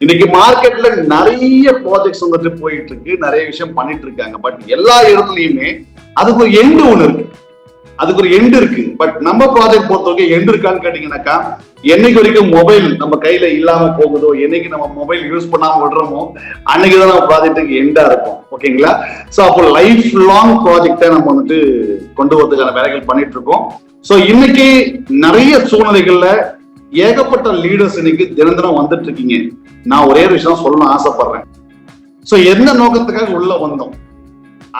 இன்னைக்கு மார்க்கெட்ல நிறைய ப்ராஜெக்ட்ஸ் வந்துட்டு போயிட்டு இருக்கு நிறைய விஷயம் பண்ணிட்டு இருக்காங்க பட் எல்லா இடத்துலயுமே அதுக்கு ஒரு எண்டு ஒண்ணு இருக்கு. அதுக்கு ஒரு எண்டு இருக்கு. பட் நம்ம ப்ராஜெக்ட் பொறுத்த வரைக்கும் எண்டு இருக்கான்னு கேட்டீங்கன்னாக்கா என்னைக்கு வரைக்கும் மொபைல் நம்ம கையில இல்லாம போகுதோ என்னைக்கு நம்ம மொபைல் யூஸ் பண்ணாம விடுறோமோ அன்னைக்குதான் நம்ம ப்ராஜெக்ட்டுக்கு எண்டா இருக்கும். ஓகேங்களா சோ அப்போ லைஃப் லாங் ப்ராஜெக்டை நம்ம வந்துட்டு கொண்டு வரதுக்கான வேலைகள் பண்ணிட்டு இருக்கோம் சோ இன்னைக்கு நிறைய சூழ்நிலைகள்ல ஏகப்பட்ட லீடர்ஸ் இன்னைக்கு தினம் தினம் வந்துட்டு இருக்கீங்க நான் ஒரே ஒரு விஷயம் சொல்லணும் ஆசைப்படுறேன். ஸோ எந்த நோக்கத்துக்காக உள்ள வந்தோம்?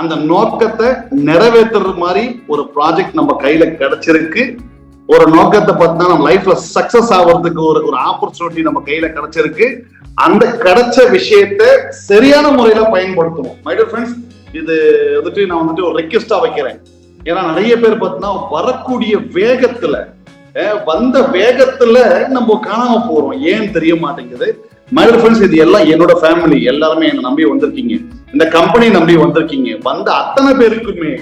அந்த நோக்கத்தை நிறைவேற்றுற மாதிரி ஒரு ப்ராஜெக்ட் நம்ம கையில கிடைச்சிருக்கு. ஒரு நோக்கத்தை பார்த்தா நம்ம லைஃப்ல சக்சஸ் ஆகிறதுக்கு ஒரு ஒரு ஆப்பர்ச்சுனிட்டி நம்ம கையில கிடைச்சிருக்கு. அந்த கிடைச்ச விஷயத்த சரியான முறையில பயன்படுத்தணும் மை டியர் ஃப்ரெண்ட்ஸ் இது வந்துட்டு நான் வந்துட்டு ஒரு ரெக்வெஸ்டா வைக்கிறேன். ஏன்னா நிறைய பேர் பார்த்தீங்கன்னா வரக்கூடிய வேகத்துல வந்த வேகத்துல நம்ம காணாம போறோம். ஏன் தெரிய மாட்டேங்குது? மை ஃப்ரெண்ட்ஸ் இது எல்லாம் என்னோட ஃபேமிலி எல்லாருமே என்னை நம்பி வந்திருக்கீங்க. இந்த கம்பெனி நம்பி வந்திருக்கீங்க. வந்த அத்தனை பேருக்குமே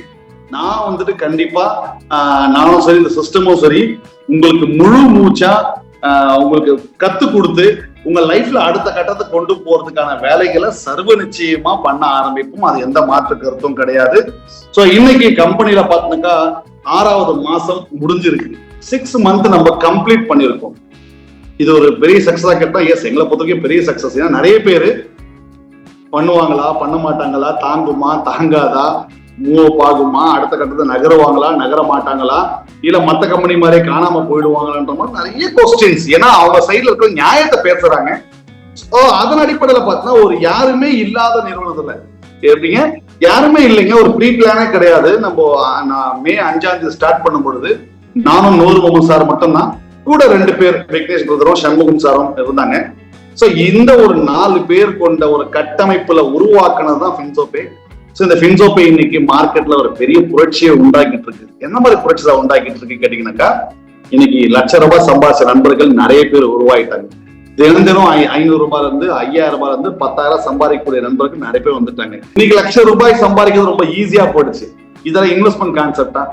நான் வந்துட்டு கண்டிப்பா நானும் சரி இந்த சிஸ்டமும் சரி உங்களுக்கு முழு மூச்சா உங்களுக்கு கத்து கொடுத்து உங்க லைஃப்ல அடுத்த கட்டத்தை கொண்டு போறதுக்கான வேலைகளை சர்வ நிச்சயமா பண்ண ஆரம்பிப்போம். அது எந்த மாற்று கருத்தும் கிடையாது. சோ இன்னைக்கு கம்பெனில பாத்தினாக்கா ஆறாவது மாசம் முடிஞ்சிருக்கு. சிக்ஸ் மந்த் நம்ம கம்ப்ளீட் பண்ணியிருக்கோம். இது ஒரு பெரிய சக்ஸஸா கேட்டா எஸ் எங்களை பொறுத்தவரைக்கும் பெரிய சக்சஸ் ஏன்னா நிறைய பேரு பண்ணுவாங்களா பண்ண மாட்டாங்களா தாங்குமா தாங்காதா மூவ் ஆகுமா அடுத்த கட்டத்தை நகருவாங்களா நகர மாட்டாங்களா இல்ல மத்த கம்பெனி மாதிரி காணாம போயிடுவாங்களான்ற மாதிரி நிறைய கொஸ்டின்ஸ் ஏன்னா அவங்க சைடுல இருக்கிற நியாயத்தை பேசுறாங்க. ஓ அதன் அடிப்படையில பார்த்தீங்கன்னா ஒரு யாருமே இல்லாத நிறுவனத்துல. எப்படிங்க? யாருமே இல்லைங்க. ஒரு ப்ரீ பிளானே கிடையாது. நம்ம மே அஞ்சாம் தேதி ஸ்டார்ட் பண்ணும் பொழுது நானும் நூறு முகமது சார் மட்டும்தான். கூட ரெண்டு பேர் விக்னேஷ் பிரதரும் சண்முகம் சாரும் இருந்தாங்க. சோ இந்த ஒரு நாலு பேர் கொண்ட ஒரு கட்டமைப்புல உருவாக்குனது தான் ஃபின்சோபே சோ இந்த ஃபின்சோபே இன்னைக்கு மார்க்கெட்ல ஒரு பெரிய புரட்சியை உண்டாக்கிட்டு இருக்கு. என்ன மாதிரி புரட்சி தான் உண்டாக்கிட்டு இருக்கு கேட்டீங்கன்னாக்கா இன்னைக்கு லட்ச ரூபாய் சம்பாதிச்ச நண்பர்கள் நிறைய பேர் உருவாயிட்டாங்க. தினம் தினம் ஐ- ஐநூறு ரூபாயில இருந்து ஐயாயிரம் ரூபாயில இருந்து பத்தாயிரம் சம்பாதிக்கக்கூடிய நண்பர்கள் நிறைய பேர் வந்துட்டாங்க. இன்னைக்கு லட்சம் ரூபாய் சம்பாதிக்கிறது ரொம்ப ஈஸியா போயிடுச்சு. இதெல்லாம் இன்வெஸ்ட்மெண்ட் கான்செப்டா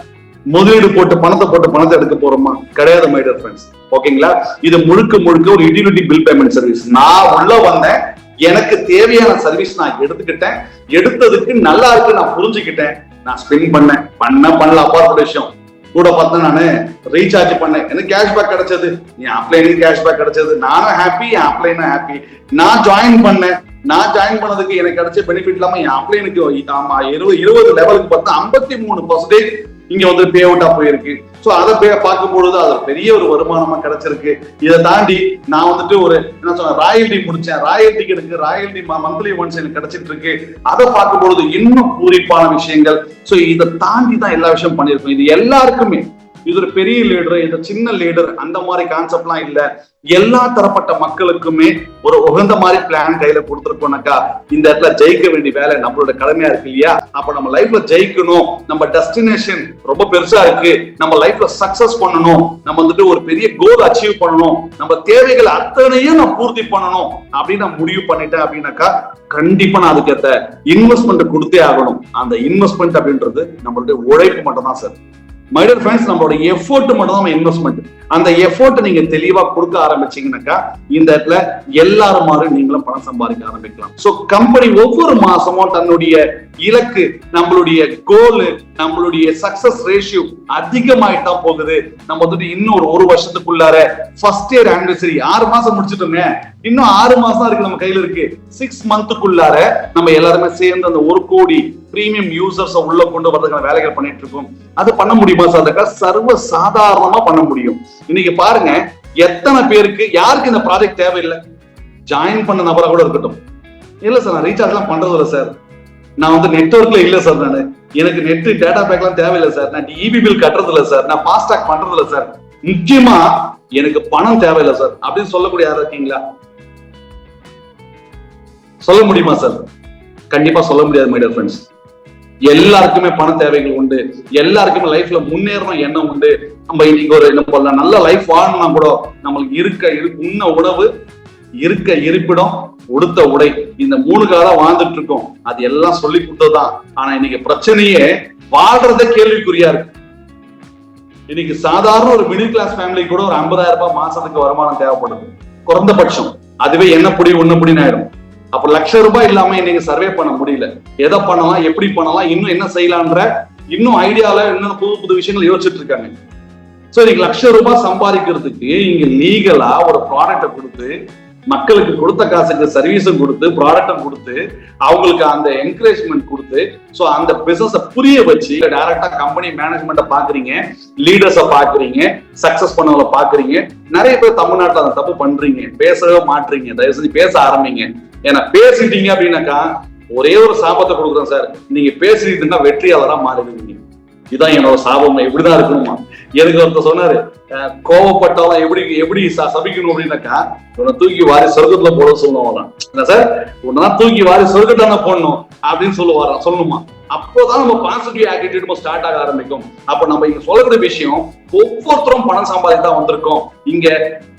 முதலீடு போட்டு பணத்தை போட்டு பணத்தை எடுக்க போறோமா? கிடையாது மை டியர் ஃப்ரெண்ட்ஸ் ஓகேங்களா? இது முழுக்க முழுக்க ஒரு யூட்டிலிட்டி பில் பேமெண்ட் சர்வீஸ் நான் உள்ள வந்தேன். எனக்கு தேவையான சர்வீஸ் நான் எடுத்துக்கிட்டேன். எடுத்ததுக்கு நல்லா இருக்கு நான் புரிஞ்சுக்கிட்டேன். நான் ஸ்பெண்ட் பண்ணேன். பண்ண பண்ணல அப்பாற்பட்ட விஷயம். கூட பார்த்தா நானு ரீசார்ஜ் பண்ணேன். எனக்கு கேஷ்பேக் கிடைச்சது. என் அப்ளைனுக்கு கேஷ்பேக் கிடைச்சது. நானும் ஹாப்பி என் அப்ளைனும் ஹாப்பி நான் ஜாயின் பண்ணேன். நான் ஜாயின் பண்ணதுக்கு எனக்கு கிடைச்ச பெனிஃபிட் இல்லாம என் அப்ளைனுக்கு ஆமா இருபது இருபது லெவலுக்கு பார்த்தா ஐம்பத்தி மூணு பர்சன்டேஜ் இங்க வந்து பே அவுட்டா போயிருக்கு. சோ அதை பே பார்க்கும் பொழுது அது பெரிய ஒரு வருமானமா கிடைச்சிருக்கு. இதை தாண்டி நான் வந்துட்டு ஒரு என்ன சொன்ன ராயல்டி முடிச்சேன். ராயல்டிக்கு எனக்கு ராயல்டி மந்த்லி ஒன்ஸ் எனக்கு கிடைச்சிட்டு இருக்கு அதை பார்க்கும் பொழுது இன்னும் பூரிப்பான விஷயங்கள். சோ இதை தாண்டி தான் எல்லா விஷயம் பண்ணிருக்கோம் இது எல்லாருக்குமே இது ஒரு பெரிய லீடர் இது சின்ன லீடர் அந்த மாதிரி கான்செப்ட்லாம் இல்ல. எல்லா தரப்பட்ட மக்களுக்குமே ஒரு உகந்த மாதிரி பிளான் கையில கொடுத்துருக்கோம்னாக்கா இந்த இடத்துல ஜெயிக்க வேண்டிய வேலை நம்மளோட கடமையா இருக்கு இல்லையா? அப்ப நம்ம லைஃப்ல ஜெயிக்கணும். நம்ம டெஸ்டினேஷன் ரொம்ப பெருசா இருக்கு. நம்ம லைஃப்ல சக்சஸ் பண்ணணும். நம்ம வந்துட்டு ஒரு பெரிய கோல் அச்சீவ் பண்ணணும். நம்ம தேவைகள் அத்தனையும் நான் பூர்த்தி பண்ணணும். அப்படின்னு நான் முடிவு பண்ணிட்டேன் அப்படின்னாக்கா கண்டிப்பா நான் அதுக்கேற்ற இன்வெஸ்ட்மெண்ட் கொடுத்தே ஆகணும். அந்த இன்வெஸ்ட்மெண்ட் அப்படின்றது நம்மளுடைய உழைப்பு மட்டும் தான் சார். மைடர் ஃப்ரெண்ட்ஸ் நம்மளோட எஃபோர்ட் மட்டும் தான் இன்வெஸ்ட்மெண்ட் அந்த எஃபோர்ட் நீங்க தெளிவா கொடுக்க ஆரம்பிச்சீங்கன்னாக்கா இந்த இடத்துல எல்லாரும் மாதிரி நீங்களும் பணம் சம்பாதிக்க ஆரம்பிக்கலாம். சோ கம்பெனி ஒவ்வொரு மாசமும் தன்னுடைய இலக்கு நம்மளுடைய கோல் நம்மளுடைய சக்சஸ் ரேஷியோ அதிகமாயிட்டா தான் போகுது. நம்ம வந்துட்டு இன்னும் ஒரு ஒரு வருஷத்துக்குள்ளார ஃபர்ஸ்ட் இயர் ஆனிவர்சரி ஆறு மாசம் முடிச்சிட்டோமே. இன்னும் ஆறு மாசம் இருக்கு நம்ம கையில இருக்கு. சிக்ஸ் மந்த்துக்குள்ளார நம்ம எல்லாருமே சேர்ந்து அந்த ஒரு கோடி பிரீமியம் யூசர்ஸை உள்ள கொண்டு வரதுக்கான வேலைகள் பண்ணிட்டு இருக்கோம். அது பண்ண முடியுமா சார்? சர்வ சாதாரணமா பண்ண முடியும். இன்னைக்கு பாருங்க எத்தனை பேருக்கு யாருக்கு இந்த ப்ராஜெக்ட் தேவையில்லை? ஜாயின் பண்ண நபரா கூட இருக்கட்டும். இல்ல சார் நான் ரீசார்ஜ் எல்லாம் பண்றது இல்லை சார். நான் வந்து நெட்ஒர்க்ல இல்ல சார் நான். எனக்கு நெட் டேட்டா பேக் எல்லாம் தேவையில்லை சார். நான் இபி பில் கட்டுறது இல்லை சார். நான் ஃபாஸ்டாக் பண்றது இல்லை சார். முக்கியமா எனக்கு பணம் தேவையில்லை சார். அப்படின்னு சொல்லக்கூடிய யாரும் இருக்கீங்களா? சொல்ல முடியுமா சார்? கண்டிப்பா சொல்ல முடியாது மைடர் ஃப்ரெண்ட்ஸ் எல்லாருக்குமே பண தேவைகள் உண்டு. எல்லாருக்குமே லைஃப்ல முன்னேறணும் எண்ணம் உண்டு. நம்ம இன்னைக்கு ஒரு என்ன சொல்லலாம் நல்ல லைஃப் வாழணும்னா கூட நம்மளுக்கு இருக்க இரு- உண்ண உணவு இருக்க இருப்பிடம் உடுத்த உடை. இந்த மூணு காலம் வாழ்ந்துட்டு இருக்கோம். அது எல்லாம் சொல்லி கொடுத்ததுதான். ஆனா இன்னைக்கு பிரச்சனையே வாழ்றத கேள்விக்குறியா இருக்கு. இன்னைக்கு சாதாரண ஒரு மிடில் கிளாஸ் ஃபேமிலி கூட ஒரு 50000 ரூபாய் மாசத்துக்கு வருமானம் தேவைப்படுது. குறைந்தபட்சம். அதுவே என்ன புடி ஒண்ணு புடின்னு ஆயிடும். அப்ப லட்ச ரூபாய் இல்லாம இன்னைக்கு சர்வே பண்ண முடியல. எதை பண்ணலாம் எப்படி பண்ணலாம் இன்னும் என்ன செய்யலான்ற இன்னும் ஐடியால இன்னும் புது புது விஷயங்கள் யோசிச்சுட்டு இருக்காங்க. சோ இன்னைக்கு லட்ச ரூபாய் சம்பாதிக்கிறதுக்கு இங்க லீகலா ஒரு ப்ராடக்ட்டை கொடுத்து மக்களுக்கு கொடுத்த காசுக்கு சர்வீஸும் கொடுத்து ப்ராடக்டும் கொடுத்து அவங்களுக்கு அந்த என்கரேஜ்மெண்ட் கொடுத்து ஸோ அந்த பிசினஸை புரிய வச்சு டைரக்டா கம்பெனி மேனேஜ்மெண்ட்டை பாக்குறீங்க லீடர்ஸை பாக்குறீங்க சக்சஸ் பண்ணவங்களை பாக்குறீங்க நிறைய பேர் தமிழ்நாட்டில் அந்த தப்பு பண்றீங்க பேசவே மாட்டுறீங்க தயவு செஞ்சு பேச ஆரம்பிங்க. ஏன்னா பேசிட்டீங்க அப்படின்னாக்கா ஒரே ஒரு சாபத்தை கொடுக்குறேன் சார். நீங்க பேசிட்டீங்கன்னா வெற்றியாளரா மாறிடுவீங்க. இதுதான் என்னோட சாபம். இப்படிதான் இருக்கணுமா? எனக்கு ஒருத்தர் சொன்னாரு? கோவப்பட்டாலும் எப்படி எப்படி சபிக்கணும் அப்படின்னாக்கா உன்னை தூக்கி வாரி சொர்க்கத்துல போட சொல்லுவாராம் என்ன சார்? உன்னா தூக்கி வாரி சொர்க்கத்தான போடணும் அப்படின்னு சொல்லுவாராம். சொல்லணுமா? அப்போதான் நம்ம பாசிட்டிவ் ஆட்டிடியூட் நம்ம ஸ்டார்ட் ஆக ஆரம்பிக்கும். அப்ப நம்ம இங்க சொல்லக்கூடிய விஷயம் ஒவ்வொருத்தரும் பணம் சம்பாதிக்க தான் வந்திருக்கோம். இங்க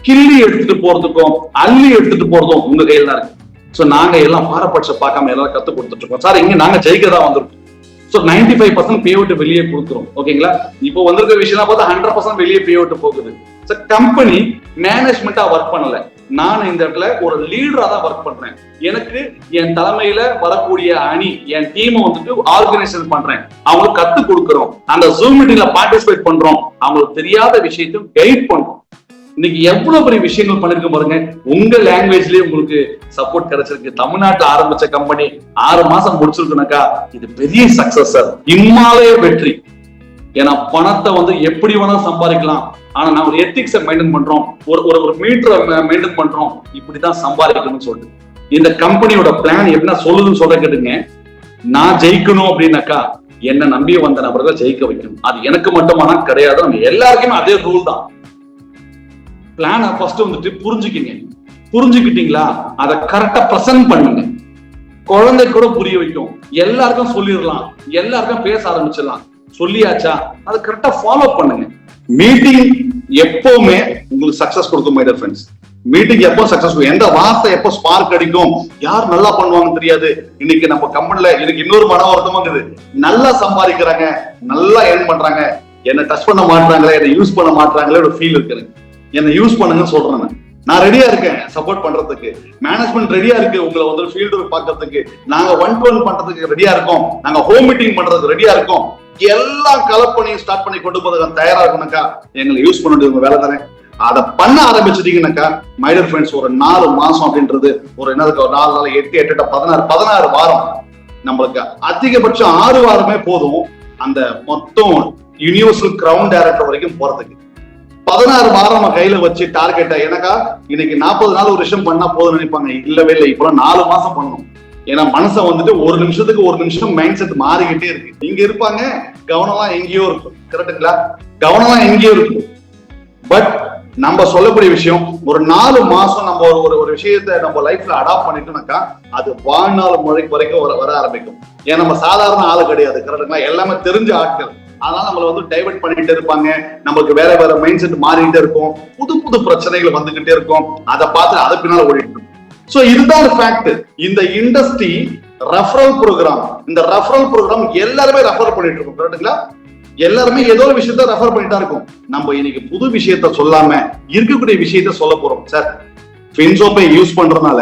கிள்ளி எடுத்துட்டு போறதுக்கும் அள்ளி எடுத்துட்டு போறதும் உங்க கையில தான் இருக்கு. ஸோ நாங்க எல்லாம் பாரபட்சம் பார்க்காம எல்லாரும் கற்றுக் கொடுத்துட்ருக்கோம் சார் இங்கே நாங்கள் ஜெயிக்க தான் வந்திருக்கோம். So ninety five percent pay out வெளியே கொடுக்குறோம். ஓகேங்களா இப்போ வந்திருக்க விஷயம் பார்த்தா ஹண்ட்ரட் பர்சன்ட் வெளியே பே அவுட் போகுது. ஸோ கம்பெனி மேனேஜ்மெண்ட்டாக ஒர்க் பண்ணல. நான் இந்த இடத்துல ஒரு லீடரா தான் ஒர்க் பண்றேன். எனக்கு என் தலைமையில வரக்கூடிய அணி என் டீமை வந்துட்டு ஆர்கனைசேஷன் பண்றேன். அவங்களுக்கு கத்து கொடுக்குறோம். அந்த ஜூம் மீட்டிங்ல பார்ட்டிசிபேட் பண்றோம். அவங்களுக்கு தெரியாத விஷயத்தையும் கைட் பண்றோம். இன்னைக்கு எவ்வளவு பெரிய விஷயங்கள் பண்ணிருக்க பாருங்க. உங்க லாங்குவேஜ்லயே உங்களுக்கு சப்போர்ட் கிடைச்சிருக்கு. தமிழ்நாட்டுல ஆரம்பிச்ச கம்பெனி ஆறு மாசம் முடிச்சிருக்குனாக்கா இது பெரிய சக்சஸ் சார் இம்மாலய வெற்றி. ஏன்னா பணத்தை வந்து எப்படி வேணா சம்பாதிக்கலாம். ஆனா நான் ஒரு எத்திக்ஸை மெயின்டைன் பண்றோம். ஒரு ஒரு ஒரு மீட்டரை மெயின்டைன் பண்றோம். இப்படிதான் சம்பாதிக்கணும்னு சொல்லிட்டு. இந்த கம்பெனியோட பிளான் எப்படின்னா சொல்லுதுன்னு சொல்ற கேட்டுங்க. நான் ஜெயிக்கணும் அப்படின்னாக்கா என்ன நம்பி வந்த நபர்களை ஜெயிக்க வைக்கணும். அது எனக்கு மட்டுமானா கிடையாது. நம்ம எல்லாருக்குமே அதே ரூல் தான். பிளானை ஃபர்ஸ்ட் வந்துட்டு புரிஞ்சுக்கிங்க. புரிஞ்சுக்கிட்டீங்களா? அதை கரெக்டா ப்ரெசென்ட் பண்ணுங்க. குழந்தை கூட புரிய வைக்கும். எல்லாருக்கும் சொல்லிடலாம். எல்லாருக்கும் பேச ஆரம்பிச்சிடலாம். சொல்லியாச்சா? அதை கரெக்டா ஃபாலோ பண்ணுங்க. மீட்டிங் எப்பவுமே உங்களுக்கு சக்சஸ் கொடுக்கும் மை ஃப்ரெண்ட்ஸ் மீட்டிங் எப்போ சக்சஸ் எந்த வார்த்தை எப்போ ஸ்பார்க் அடிக்கும்? யார் நல்லா பண்ணுவாங்கன்னு தெரியாது. இன்னைக்கு நம்ம கம்பெனில எனக்கு இன்னொரு மன வருத்தமா இருக்குது நல்லா சம்பாதிக்கிறாங்க. நல்லா ஏர்ன் பண்றாங்க. என்ன டச் பண்ண மாட்டாங்களே என்ன யூஸ் பண்ண மாட்டாங்களே ஒரு ஃபீல் இருக்கு என்னை யூஸ் பண்ணுங்கன்னு சொல்றேன் நான். நான் ரெடியா இருக்கேன் சப்போர்ட் பண்றதுக்கு. மேனேஜ்மெண்ட் ரெடியா இருக்கு உங்களை வந்து ஃபீல்டு பாக்குறதுக்கு நாங்க ஒன் டு ஒன் பண்றதுக்கு ரெடியா இருக்கோம். நாங்க ஹோம் மீட்டிங் பண்றதுக்கு ரெடியா இருக்கோம். எல்லா கலப்பணியும் ஸ்டார்ட் பண்ணி கொண்டு போறதுக்கு தயாரா இருக்கணும்க்கா எங்களை யூஸ் பண்ண வேண்டியது உங்க வேலை தரேன் அதை பண்ண ஆரம்பிச்சிட்டீங்கன்னாக்கா மைடர் ஃப்ரெண்ட்ஸ் ஒரு நாலு மாசம் அப்படின்றது ஒரு என்னதுக்கு ஒரு நாலு நாள் எட்டு எட்டு எட்டு பதினாறு பதினாறு வாரம் நம்மளுக்கு அதிகபட்சம் ஆறு வாரமே போதும் அந்த மொத்தம் யூனிவர்சல் கிரவுண்ட் டைரக்டர் வரைக்கும் போறதுக்கு. பதினாறு வாரம் நம்ம கையில வச்சு டார்கெட்டை எனக்கா இன்னைக்கு நாற்பது நாள் ஒரு விஷயம் பண்ணா போதும் நினைப்பாங்க. இல்லவே இல்லை இப்பெல்லாம் நாலு மாசம் பண்ணணும். ஏன்னா மனசை வந்துட்டு ஒரு நிமிஷத்துக்கு ஒரு நிமிஷம் மைண்ட் செட் மாறிக்கிட்டே இருக்கு. இங்க இருப்பாங்க கவனம்லாம் எங்கேயோ இருக்கும். கரெக்டுங்களா கவனம்லாம் எங்கேயோ இருக்கும். பட் நம்ம சொல்லக்கூடிய விஷயம் ஒரு நாலு மாசம் நம்ம ஒரு ஒரு- விஷயத்த நம்ம லைஃப்ல அடாப்ட் பண்ணிட்டோம்னாக்கா அது வாழ்நாள் முறை வரைக்கும் வர வர ஆரம்பிக்கும். ஏன்னா நம்ம சாதாரண ஆளு கிடையாது. கரெக்டுங்களா எல்லாமே தெரிஞ்ச ஆட்கள். அதனால நம்மள வந்து டைவெர்ட் பண்ணிட்டு இருப்பாங்க. நமக்கு வேற வேற மைண்ட் செட் மாறிக்கிட்டே இருக்கும். புது புது பிரச்சனைகள் வந்துகிட்டே இருக்கும். அதை பார்த்து அதை பின்னால ஓடிட்டு ஸோ சோ இதுதான் ஒரு ஃபேக்ட் இந்த இண்டஸ்ட்ரி ரெஃபரல் ப்ரோக்ராம் இந்த ரெஃபரல் ப்ரோக்ராம் எல்லாருமே ரெஃபர் பண்ணிட்டு இருக்கோம். கரெக்டுங்களா எல்லாருமே ஏதோ ஒரு விஷயத்த ரெஃபர் பண்ணிட்டா இருக்கும். நம்ம இன்னைக்கு புது விஷயத்த சொல்லாம இருக்கக்கூடிய விஷயத்த சொல்ல போறோம். சார் ஃபின்சோப்பை யூஸ் பண்றதுனால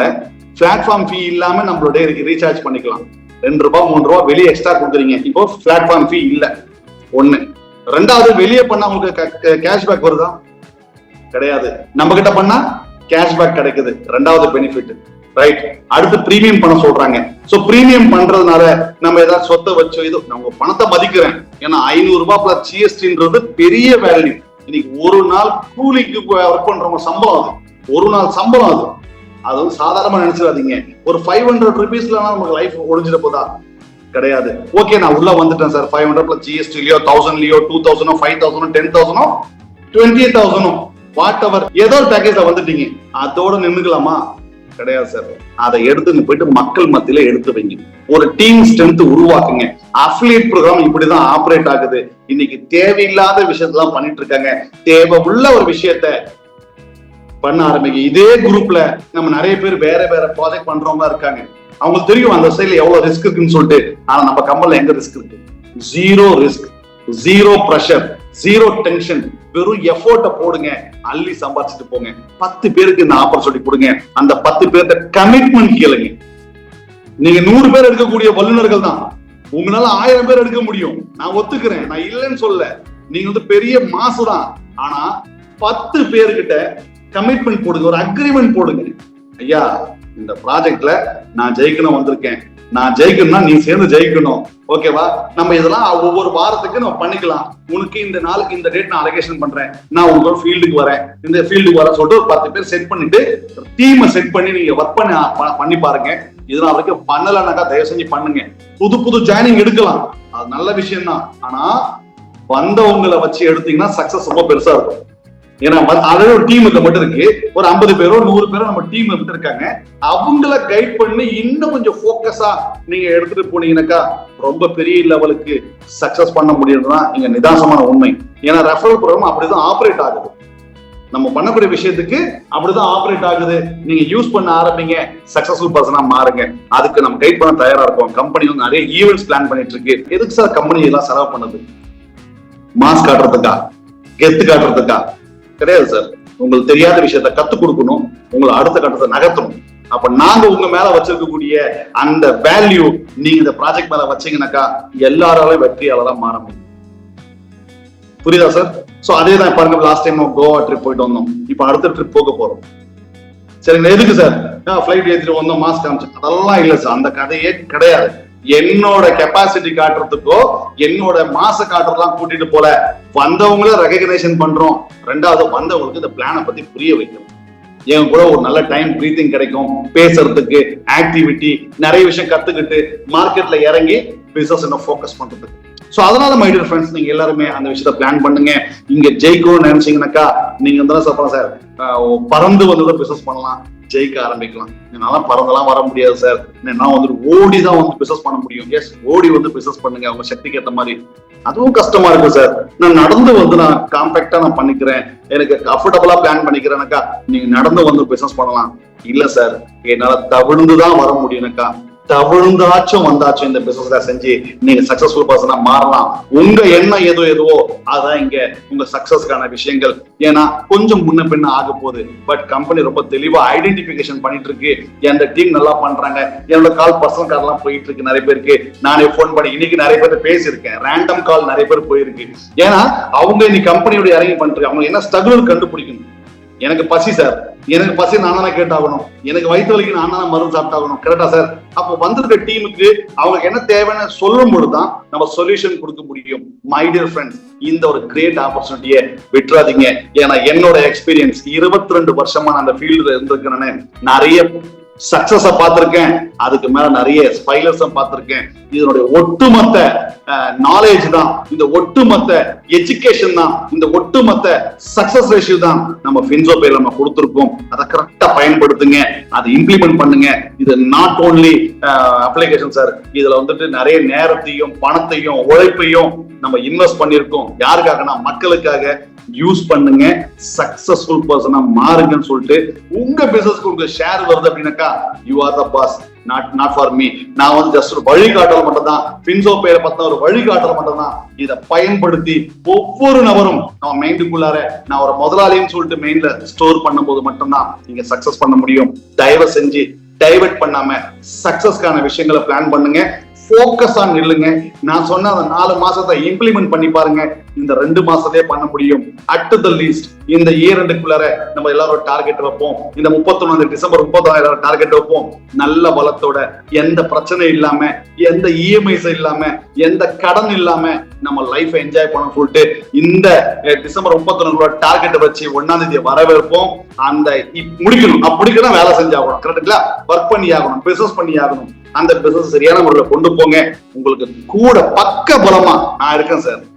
பிளாட்ஃபார்ம் ஃபீ இல்லாம நம்மளுடைய ரீசார்ஜ் பண்ணிக்கலாம். ரெண்டு ரூபாய் மூணு ரூபாய் வெளியே எக்ஸ்ட்ரா கொடுக்குறீங்க. இப்போ பிளாட்ஃபார்ம் ஃபீ இல்லை. ஒண்ணு. ரெண்டாவது வெளியே பண்ணா உங்களுக்கு கேஷ்பேக் வருதா? கிடையாது. நம்ம கிட்ட பண்ணா கேஷ்பேக் கிடைக்குது. ரெண்டாவது பெனிஃபிட் ரைட் அடுத்து பிரீமியம் பண்ண சொல்றாங்க. சோ பிரீமியம் பண்றதுனால நம்ம ஏதாவது சொத்தை வச்சு இது நம்ம பணத்தை மதிக்கிறேன். ஏன்னா ஐநூறு ரூபாய் பிளஸ் ஜிஎஸ்டின்றது பெரிய வேல்யூ இன்னைக்கு ஒரு நாள் கூலிக்கு ஒர்க் பண்றவங்க சம்பளம் அது. ஒரு நாள் சம்பளம் அது. அது வந்து சாதாரணமா நினைச்சிடாதீங்க. ஒரு ஃபைவ் ஹண்ட்ரட் ருபீஸ்ல நமக்கு லைஃப் ஒழிஞ்சிட போதா? கிடையாது. ஓகே நான் உள்ள வந்துட்டேன் சார் ஃபைவ் ஹண்ட்ரட் பிளஸ் ஜிஎஸ்டிலயோ தௌசண்ட்லயோ டூ தௌசண்டோ ஃபைவ் தௌசண்டோ டென் தௌசண்டோ டுவெண்ட்டி தௌசண்டோ வாட் அவர் ஏதோ ஒரு பேக்கேஜ்ல வந்துட்டீங்க. அதோட நின்னுக்கலாமா? கிடையாது சார் அதை எடுத்துங்க போயிட்டு மக்கள் மத்தியில எடுத்து வைங்க. ஒரு டீம் ஸ்ட்ரென்த் உருவாக்குங்க. அஃபிலியேட் ப்ரோக்ராம் இப்படிதான் ஆப்ரேட் ஆகுது. இன்னைக்கு தேவையில்லாத விஷயத்தெல்லாம் பண்ணிட்டு இருக்காங்க. தேவை உள்ள ஒரு விஷயத்த பண்ண ஆரம்பிங்க. இதே குரூப்ல நம்ம நிறைய பேர் வேற வேற ப்ராஜெக்ட் பண்றவங்க இருக்காங்க. அவங்களுக்கு தெரியும் அந்த சைடுல எவ்வளவு ரிஸ்க் இருக்குன்னு சொல்லிட்டு. ஆனா நம்ம கம்பல்ல எங்க ரிஸ்க் இருக்கு? Zero risk zero pressure zero tension வெறும் எஃபோர்ட்டை போடுங்க அள்ளி சம்பாதிச்சுட்டு போங்க. பத்து பேருக்கு இந்த ஆப்பர்ச்சுனிட்டி கொடுங்க. அந்த பத்து பேர்த்த கமிட்மெண்ட் கேளுங்க. நீங்க நூறு பேர் எடுக்கக்கூடிய வல்லுநர்கள் தான். உங்களால ஆயிரம் பேர் எடுக்க முடியும். நான் ஒத்துக்கிறேன். நான் இல்லைன்னு சொல்ல. நீங்க வந்து பெரிய மாசு தான். ஆனா பத்து பேர்கிட்ட கமிட்மெண்ட் போடுங்க. ஒரு அக்ரிமெண்ட் போடுங்க. ஐயா இந்த ப்ராஜெக்ட்ல நான் ஜெயிக்கணும் வந்திருக்கேன். நான் ஜெயிக்கணும்னா நீ சேர்ந்து ஜெயிக்கணும். ஓகேவா நம்ம இதெல்லாம் ஒவ்வொரு வாரத்துக்கு நம்ம பண்ணிக்கலாம். உனக்கு இந்த நாளுக்கு இந்த டேட் நான் அலகேஷன் பண்றேன். நான் உங்களோட ஃபீல்டுக்கு வரேன். இந்த ஃபீல்டுக்கு வர சொல்லிட்டு ஒரு பத்து பேர் செட் பண்ணிட்டு டீமை செட் பண்ணி நீங்க ஒர்க் பண்ணி பண்ணி பாருங்க. இதெல்லாம் வரைக்கும் பண்ணலனாக்கா தயவு செஞ்சு பண்ணுங்க. புது புது ஜாயினிங் எடுக்கலாம். அது நல்ல விஷயம் தான் ஆனா வந்தவங்களை வச்சு எடுத்தீங்கன்னா சக்சஸ் ரொம்ப பெருசா இருக்கும். ஏன்னா அதாவது ஒரு டீம் மட்டும் இருக்கு. ஒரு ஐம்பது பேரோ நூறு பேரோ நம்ம டீம் மட்டும் இருக்காங்க. அவங்கள கைட் பண்ணி இன்னும் கொஞ்சம் ஃபோக்கஸா நீங்க எடுத்துட்டு போனீங்கன்னாக்கா ரொம்ப பெரிய லெவலுக்கு சக்சஸ் பண்ண முடியும்னா இங்க நிதாசமான உண்மை. ஏன்னா ரெஃபரல் ப்ரோக்ராம் அப்படிதான் ஆப்ரேட் ஆகுது. நம்ம பண்ணக்கூடிய விஷயத்துக்கு அப்படிதான் ஆப்ரேட் ஆகுது. நீங்க யூஸ் பண்ண ஆரம்பிங்க சக்சஸ்ஃபுல் பர்சனா மாறுங்க. அதுக்கு நம்ம கைட் பண்ண தயாரா இருக்கோம் கம்பெனி வந்து நிறைய ஈவெண்ட்ஸ் பிளான் பண்ணிட்டு இருக்கு. எதுக்கு சார் கம்பெனி எல்லாம் செலவு பண்ணுது? மாஸ் காட்டுறதுக்கா? கெத்து காட்டுறதுக்கா? கிடையாது சார். உங்களுக்கு தெரியாத விஷயத்த கத்து கொடுக்கணும் உங்களை அடுத்த கட்டத்தை நகர்த்தணும். அப்ப நாங்க உங்க மேல வச்சிருக்கக்கூடிய அந்த வேல்யூ நீங்க இந்த ப்ராஜெக்ட் மேல வச்சீங்கன்னாக்கா எல்லாராலையும் வெற்றியாளராக மாற முடியும். புரியுதா சார்? சோ அதே தான் பாருங்க லாஸ்ட் டைம் கோவா ட்ரிப் போயிட்டு வந்தோம். இப்ப அடுத்த ட்ரிப் போக போறோம். சரிங்களா? எதுக்கு சார்? ஃபிளைட் ஏற்றிட்டு வந்தோம் மாஸ்க் காமிச்சு. அதெல்லாம் இல்ல சார். அந்த கதையே கிடையாது. என்னோட கெப்பாசிட்டி காட்டுறதுக்கோ என்னோட மாச காட்டுறதுலாம் கூட்டிட்டு போல. வந்தவங்கள ரெகக்னேஷன் பண்றோம். ரெண்டாவது வந்தவங்களுக்கு இந்த பிளானை பத்தி புரிய வைக்கணும். என் கூட ஒரு நல்ல டைம் ப்ரீத்திங் கிடைக்கும். பேசுறதுக்கு ஆக்டிவிட்டி நிறைய விஷயம் கத்துக்கிட்டு மார்க்கெட்ல இறங்கி பிசினஸ் இன்னும் ஃபோக்கஸ் பண்றதுக்கு. சோ அதனால மை டியர் ஃப்ரெண்ட்ஸ் நீங்க எல்லாருமே அந்த விஷயத்த பிளான் பண்ணுங்க. இங்க ஜெயிக்கணும்னு நினைச்சீங்கன்னாக்கா நீங்க வந்து சொல்றேன் சார் பறந்து வந்து பிசினஸ் பண்ணலாம். ஜெயிக்க ஆரம்பிக்கலாம். என்னால பறந்தெல்லாம் வர முடியாது சார் நான் வந்துட்டு ஓடி தான் வந்து பிசினஸ் பண்ண முடியும். எஸ் ஓடி வந்து பிசினஸ் பண்ணுங்க. உங்க சக்திக்கு ஏற்ற மாதிரி. அதுவும் கஷ்டமா இருக்கு சார் நான் நடந்து வந்து நான் காம்பேக்டா நான் பண்ணிக்கிறேன். எனக்கு அஃபோர்டபுளா பிளான் பண்ணிக்கிறேனாக்கா. நீங்க நடந்து வந்து பிசினஸ் பண்ணலாம். இல்ல சார் என்னால தவிழ்ந்து தான் வர முடியும்னாக்கா. தவிழ்ந்தாச்சும் வந்தாச்சும் இந்த பிசினஸ்ல செஞ்சு நீங்க சக்சஸ்ஃபுல் பர்சனா மாறலாம். உங்க எண்ணம் எதோ எதுவோ அதான் இங்க உங்க சக்சஸ்க்கான விஷயங்கள். ஏன்னா கொஞ்சம் முன்ன பின்ன ஆக போகுது. பட் கம்பெனி ரொம்ப தெளிவா ஐடென்டிபிகேஷன் பண்ணிட்டு இருக்கு எந்த டீம் நல்லா பண்றாங்க? என்னோட கால் பர்சனல் கால் எல்லாம் போயிட்டு இருக்கு நிறைய பேருக்கு. நானே ஃபோன் பண்ணி இன்னைக்கு நிறைய பேர் பேசியிருக்கேன். ரேண்டம் கால் நிறைய பேர் போயிருக்கு. ஏன்னா அவங்க இன்னைக்கு கம்பெனியோட இறங்கி பண்ணிட்டு அவங்க என்ன ஸ்ட்ரகிள் கண்டுபிடிக்கணும். எனக்கு பசி சார் எனக்கு பசி நான் தானே கேட்டாகணும். எனக்கு வயிற்று வலிக்கு நான் தானே மருந்து சாப்பிட்டாகணும். கரெக்டா சார் அப்போ வந்திருக்க டீமுக்கு அவங்களுக்கு என்ன தேவைன்னு சொல்லும் பொழுதுதான் நம்ம சொல்யூஷன் கொடுக்க முடியும். மை டியர் ஃப்ரெண்ட்ஸ் இந்த ஒரு கிரேட் ஆப்பர்ச்சுனிட்டியை விட்டுறாதீங்க. ஏன்னா என்னோட எக்ஸ்பீரியன்ஸ் இருபத்தி ரெண்டு வருஷமா நான் அந்த ஃபீல்டுல இருந்திருக்கிறேன்னு நிறைய சக்சஸ பார்த்திருக்கேன். அதுக்கு மேல நிறைய ஸ்பைலர்ஸ் பார்த்திருக்கேன். இதனுடைய ஒட்டுமொத்த நாலேஜ் தான். இந்த ஒட்டுமொத்த எஜுகேஷன் தான். இந்த ஒட்டுமொத்த சக்சஸ் ரேஷியோ தான் நம்ம பின்சோ பேர் நம்ம கொடுத்துருக்கோம். அதை கரெக்டா பயன்படுத்துங்க. அதை இம்ப்ளிமெண்ட் பண்ணுங்க. இது நாட் ஓன்லி அப்ளிகேஷன் சார் இதுல வந்துட்டு நிறைய நேரத்தையும் பணத்தையும் உழைப்பையும் நம்ம இன்வெஸ்ட் பண்ணியிருக்கோம். யாருக்காகனா? மக்களுக்காக. யூஸ் பண்ணுங்க. சக்சஸ்ஃபுல் பர்சனா மாறுங்கன்னு சொல்லிட்டு உங்க பிசினஸ்க்கு உங்க ஷேர் வருது அப்படின்னாக்கா you are the boss not not for me நான் வந்து ஜஸ்ட் ஒரு வழிகாட்டல் மட்டும் தான் பின்சோ பேரை பத்தின ஒரு வழிகாட்டல் மட்டும் தான் இதை பயன்படுத்தி ஒவ்வொரு நபரும் நம்ம மைண்டுக்குள்ளார நான் ஒரு முதலாளின்னு சொல்லிட்டு மெயின்ல ஸ்டோர் பண்ணும்போது மட்டும்தான் நீங்க சக்சஸ் பண்ண முடியும். தயவு செஞ்சு டைவெர்ட் பண்ணாம சக்சஸ்க்கான விஷயங்களை பிளான் பண்ணுங்க. ஃபோக்கஸா நில்லுங்க. நான் சொன்ன அந்த நாலு மாசத்தை இம்ப்ளிமெண்ட் பண்ணி பாருங்க. இந்த ரெண்டு மாசத்தையே பண்ண முடியும். அட் த லீஸ்ட் இந்த இயர் ரெண்டுக்குள்ளார நம்ம எல்லாரும் டார்கெட் வைப்போம். இந்த முப்பத்தொன்னு டிசம்பர் முப்பத்தொன்னு டார்கெட் வைப்போம். நல்ல பலத்தோட எந்த பிரச்சனை இல்லாம எந்த இஎம்ஐஸ் இல்லாம எந்த கடன் இல்லாம நம்ம லைஃப் என்ஜாய் பண்ண சொல்லிட்டு இந்த டிசம்பர் முப்பத்தொன்னு டார்கெட் வச்சு ஒன்னாம் தேதியை வரவேற்போம். அந்த இப்- முடிக்கணும். அப்படி வேலை செஞ்சாகணும் கரெக்டுங்களா ஒர்க் பண்ணி ஆகணும். பிசினஸ் பண்ணி ஆகணும். அந்த பிசினஸ் சரியான முறையில் கொண்டு போங்க. உங்களுக்கு கூட பக்க பலமா நான் இருக்கேன் சார்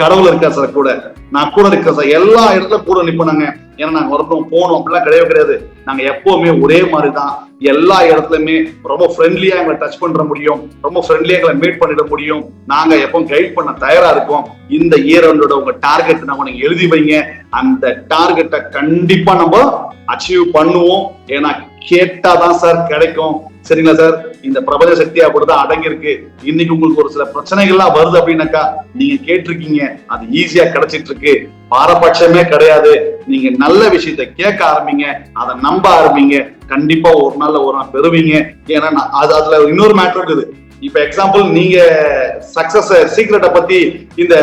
கடவுள் இருக்கா சார் கூட? நான் கூட இருக்கேன் சார். எல்லா இடத்துல கூட நிப்பனாங்க. ஏன்னா நாங்க வரணும் போகணும் அப்படிலாம் கிடையவே கிடையாது. நாங்க எப்பவுமே ஒரே மாதிரி தான் எல்லா இடத்துலயுமே ரொம்ப ஃப்ரெண்ட்லியா எங்களை டச் பண்ற முடியும். ரொம்ப ஃப்ரெண்ட்லியா எங்களை மீட் பண்ணிட முடியும். நாங்க எப்பவும் கைட் பண்ண தயாரா இருக்கோம். இந்த இயர் ரெண்டோட உங்க டார்கெட் நம்ம நீங்க எழுதி வைங்க. அந்த டார்கெட்டை கண்டிப்பா நம்ம அச்சீவ் பண்ணுவோம். ஏன்னா கேட்டாதான் சார் கிடைக்கும். சரிங்களா சார்? இந்த பிரபஞ்ச சக்தி அப்படிதான் அடங்கியிருக்கு. இன்னைக்கு உங்களுக்கு ஒரு சில பிரச்சனைகள்லாம் வருது அப்படின்னாக்கா நீங்க கேட்டிருக்கீங்க. அது ஈஸியா கிடைச்சிட்டு இருக்கு பாரபட்சமே கிடையாது. நீங்க நல்ல விஷயத்த கேட்க ஆரம்பிங்க. அதை நம்ப ஆரம்பிங்க. கண்டிப்பா ஒரு நாள்ல ஒரு நாள் பெறுவீங்க. ஏன்னா அது அதுல இன்னொரு மேட்டர் இருக்குது. இப்ப எக்ஸாம்பிள் நீங்க சக்சஸ் சீக்ரெட்டை பத்தி இந்த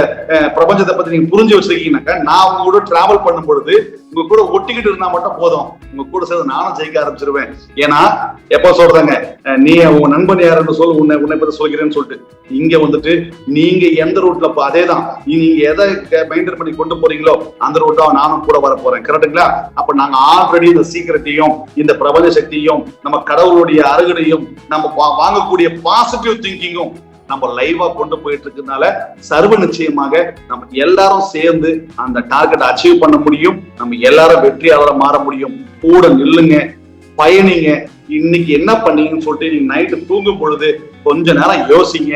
பிரபஞ்சத்தை பத்தி நீங்க புரிஞ்சு வச்சிருக்கீங்கன்னாக்கா நான் உங்க கூட டிராவல் பண்ணும் பொழுது உங்க கூட ஒட்டிக்கிட்டு இருந்தா மட்டும் போதும். உங்க கூட சேர்ந்து நானும் ஜெயிக்க ஆரம்பிச்சிருவேன். ஏன்னா எப்ப சொல்றேங்க? நீ உங்க நண்பன் யாருன்னு சொல்லு உன்னை உன்னை பத்தி சொல்கிறேன்னு சொல்லிட்டு இங்க வந்துட்டு நீங்க எந்த ரூட்ல அதேதான். நீங்க எதை மெயின்டைன் பண்ணி கொண்டு போறீங்களோ அந்த ரூட்டா நானும் கூட வர போறேன். கரெக்டுங்களா அப்ப நாங்க ஆல்ரெடி இந்த சீக்கிரத்தையும் இந்த பிரபஞ்ச சக்தியும் நம்ம கடவுளுடைய அருகடையும் நம்ம வா- வாங்கக்கூடிய பாசிட்டிவ் திங்கிங்கும் நம்ம லைவா கொண்டு போயிட்டு இருக்கனால சர்வ நிச்சயமாக நம்ம எல்லாரும் சேர்ந்து அந்த டார்கெட் அச்சீவ் பண்ண முடியும். நம்ம எல்லாரும் வெற்றியாளரா மாற முடியும். கூட நில்லுங்க. பயணிங்க. இன்னைக்கு என்ன பண்ணீங்கன்னு சொல்லிட்டு நீங்க நைட்டு தூங்கும் பொழுது கொஞ்ச நேரம் யோசிங்க.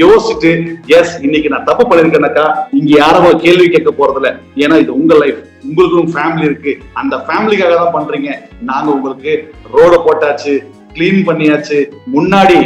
யோசிச்சுட்டு எஸ் இன்னைக்கு நான் தப்பு பண்ணிருக்கேனாக்கா. இங்க யாரும் கேள்வி கேட்க போறதில்ல. ஏன்னா இது உங்க லைஃப் உங்களுக்கும் ஃபேமிலி இருக்கு. அந்த ஃபேமிலிக்காக தான் பண்றீங்க. நாங்க உங்களுக்கு ரோட போட்டாச்சு க்ளீன் பண்ணியாச்சு. முன்னாடி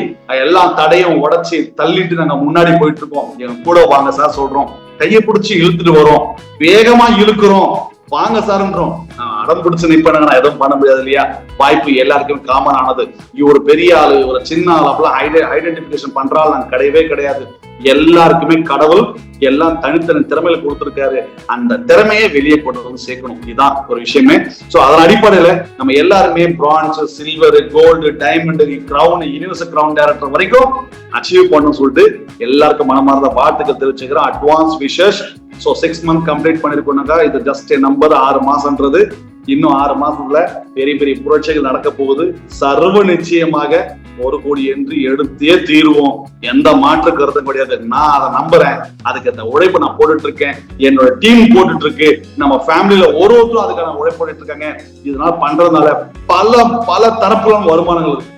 எல்லாம் தடையும் உடைச்சு தள்ளிட்டு நாங்க முன்னாடி போயிட்டு இருக்கோம் என் கூட வாங்க சார் சொல்றோம். கையை பிடிச்சி இழுத்துட்டு வரோம். வேகமா இழுக்கிறோம். வாங்க சார்ன்றோம் நான் அடம் பிடிச்சு நிப்பேன் நான் எதுவும் பண்ண முடியாது இல்லையா? வாய்ப்பு எல்லாருக்கும் காமன் ஆனது. இவர் பெரிய ஆளு ஒரு சின்ன ஆள் அப்பெல்லாம் ஐடென்டிபிகேஷன் பண்றாள் நான் கிடையவே கிடையாது. எல்லாருக்குமே கடவுள் எல்லாம் தனித்தனி திறமையில கொடுத்திருக்காரு. அந்த திறமையை வெளியே கொண்டு வந்து சேர்க்கணும். இதுதான் ஒரு விஷயமே. சோ அதன் அடிப்படையில நம்ம எல்லாருமே bronze silver gold diamond crown universal crown director வரைக்கும் அச்சீவ் பண்ணணும்னு சொல்லிட்டு எல்லாருக்கும் மனமார்ந்த வாழ்த்துக்கள் தெரிவிச்சுக்கிறோம் advance wishes so six month complete பண்ணிருக்கோம்னாக்கா இது ஜஸ்ட் நம்பர் ஆறு மாசம்ன்றது இன்னும் ஆறு மாசத்துல பெரிய பெரிய புரட்சிகள் நடக்க போகுது. சர்வ நிச்சயமாக ஒரு கோடி என்று எடுத்தே தீருவோம். எந்த மாற்று கருத்தும் கிடையாது. நான் அதை நம்புறேன். அதுக்கு அந்த உழைப்பு நான் போட்டுட்டு இருக்கேன் என்னோட டீம் போட்டுட்டு இருக்கு நம்ம ஃபேமிலியில ஒரு ஒருத்தரும் அதுக்கான உழைப்பு போட்டுட்டு இருக்காங்க இதனால பண்றதுனால பல பல தரப்புல வருமானங்கள் இருக்கு.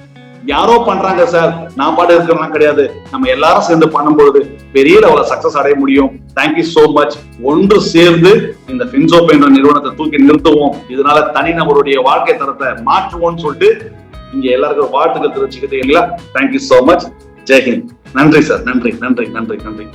யாரோ பண்றாங்க சார். நான் பாட்டு இருக்கிறலாம் கிடையாது. நம்ம எல்லாரும் சேர்ந்து பண்ணும்பொழுது பெரிய லெவல சக்சஸ் அடைய முடியும். தேங்க்யூ சோ மச் ஒன்று சேர்ந்து இந்த பின்சோப் என்ற நிறுவனத்தை தூக்கி நிறுத்துவோம். இதனால தனிநபருடைய வாழ்க்கை தரத்தை மாற்றுவோம்னு சொல்லிட்டு இங்க எல்லாருக்கும் வாழ்த்துக்கள் தெரிவிச்சுக்கிட்டீங்களா தேங்க்யூ சோ மச் ஜெய்ஹிந்த் நன்றி சார். நன்றி நன்றி நன்றி நன்றி.